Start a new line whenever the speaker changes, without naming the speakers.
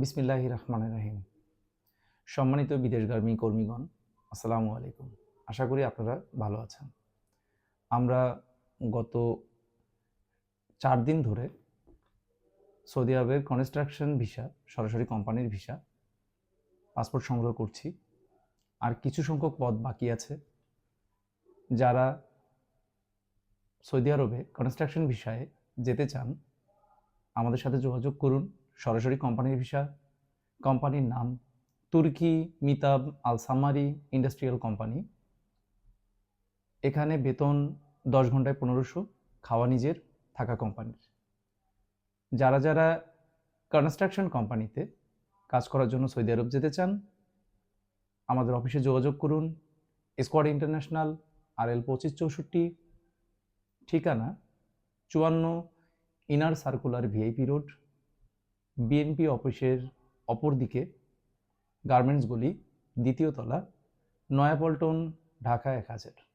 বিসমিল্লাহ রহমান রহিম। সম্মানিত বিদেশগামী কর্মীগণ, আসসালামু আলাইকুম। আশা করি আপনারা ভালো আছেন। আমরা গত চার দিন ধরে সৌদি আরবের কনস্ট্রাকশন ভিসা, সরাসরি কোম্পানির ভিসা, পাসপোর্ট সংগ্রহ করছি। আর কিছু সংখ্যক পদ বাকি আছে যারা সৌদি আরবে কনস্ট্রাকশন ভিসায় যেতে চান, আমাদের সাথে যোগাযোগ করুন। সরাসরি কোম্পানির ভিসা কোম্পানির নাম, তুর্কি, Mitab Al Samari industrial company এখানে বেতন দশ ঘন্টায় পনেরোশো, খাওয়া নিজের, থাকা কোম্পানির যারা যারা কনস্ট্রাকশন কোম্পানিতে কাজ করার জন্য সৌদি আরব যেতে চান, আমাদের অফিসে যোগাযোগ করুন স্কোয়াড ইন্টারন্যাশনাল আর এল পঁচিশ চৌষট্টি, ঠিকানা, চুয়ান্ন inner circular VIP road BNP অফিসের অপর দিকে গার্মেন্টসগুলি দ্বিতীয় তলা নয়াপল্টন ঢাকা এক হাজার।